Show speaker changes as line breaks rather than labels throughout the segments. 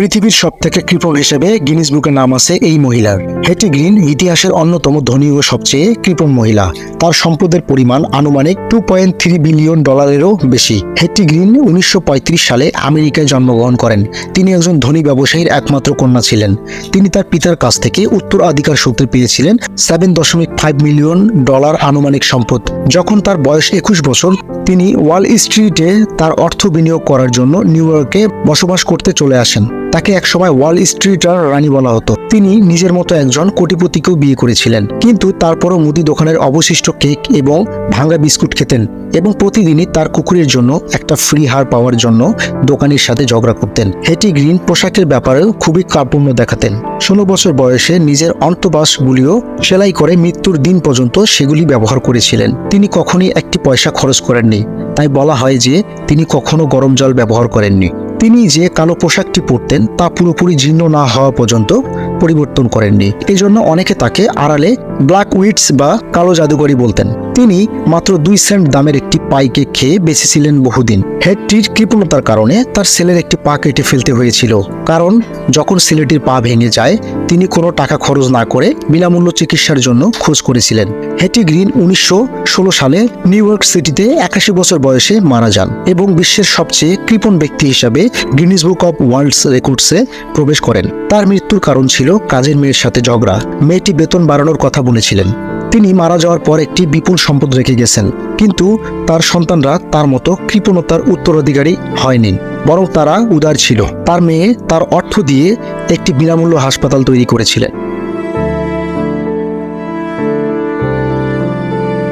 পৃথিবীর সব থেকে কৃপণ হিসেবে গিনিস বুকে নাম আছে এই মহিলার। হেটি গ্রিন ইতিহাসের অন্যতম ধনী ও সবচেয়ে কৃপণ মহিলা। তার সম্পদের পরিমাণ আনুমানিক টু পয়েন্ট থ্রি বিলিয়ন ডলারেরও বেশি। হেটি গ্রিন উনিশশো পঁয়ত্রিশ সালে আমেরিকায় জন্মগ্রহণ করেন। তিনি একজন ধনী ব্যবসায়ীর একমাত্র কন্যা ছিলেন। তিনি তার পিতার কাছ থেকে উত্তরাধিকার সূত্রে পেয়েছিলেন সেভেন দশমিক ফাইভ মিলিয়ন ডলার আনুমানিক সম্পদ। যখন তার বয়স একুশ বছর তিনি ওয়াল স্ট্রিটে তার অর্থ বিনিয়োগ করার জন্য নিউ ইয়র্কে বসবাস করতে চলে আসেন। তাকে একসময় ওয়াল স্ট্রিটার রানী বলা হতো। তিনি নিজের মতো একজন কোটিপতিকেও বিয়ে করেছিলেন। কিন্তু তারপরও মুদি দোকানের অবশিষ্ট কেক এবং ভাঙ্গা বিস্কুট খেতেন। এবং প্রতিদিনই তার কুকুরের জন্য একটা ফ্রি হার পাওয়ার জন্য দোকানের সাথে ঝগড়া করতেন। হেটি গ্রিন পোশাকের ব্যাপারেও খুবই কার্পণ্য দেখাতেন। ষোলো বছর বয়সে নিজের অন্তবাসগুলিও সেলাই করে মৃত্যুর দিন পর্যন্ত সেগুলি ব্যবহার করেছিলেন। তিনি কখনই একটি পয়সা খরচ করেননি। তাই বলা হয় যে তিনি কখনো গরম জল ব্যবহার করেননি। তিনি যে কালো পোশাকটি পরতেন তা পুরোপুরি জীর্ণ না হওয়া পর্যন্ত পরিবর্তন করেননি। এই জন্য অনেকে তাকে আড়ালে ব্ল্যাক উইটস বা কালো জাদুকরি বলতেন। তিনি মাত্র দুই সেন্ট দামের একটি পাইকে খেয়ে বেঁচেছিলেন বহুদিন। হেডটির কৃপণতার কারণে তার ছেলের একটি পা কেটে ফেলতে হয়েছিল। কারণ, যখন ছেলেটির পা ভেঙে যায়, তিনি কোনো টাকা খরচ না করে বিনামূল্য চিকিৎসার জন্য খোঁজ করেছিলেন। হেটি গ্রিন উনিশশো ষোলো সালে নিউ ইয়র্ক সিটিতে একাশি বছর বয়সে মারা যান এবং বিশ্বের সবচেয়ে কৃপণ ব্যক্তি হিসাবে গিনিস বুক অব ওয়ার্ল্ডস রেকর্ডসে প্রবেশ করেন। তার মৃত্যুর কারণ ছিল কাজের মেয়ের সাথে ঝগড়া। মেয়েটি বেতন বাড়ানোর কথা বলেছিলেন। তিনি মারা যাওয়ার পর একটি বিপুল সম্পদ রেখে গেছেন। কিন্তু তার সন্তানরা তার মতো কৃপণতার উত্তরাধিকারী হয়নি, বরং তারা উদার ছিল। তার মেয়ে তার অর্থ দিয়ে একটি বিনামূল্য হাসপাতাল তৈরি করেছিলেন।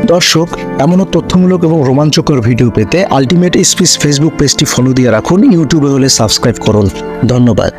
দর্শক, এমনও তথ্যমূলক এবং রোমাঞ্চকর ভিডিও পেতে আলটিমেট স্পিচ ফেসবুক পেজটি ফলো দিয়ে রাখুন। ইউটিউবে হলে সাবস্ক্রাইব করুন। ধন্যবাদ।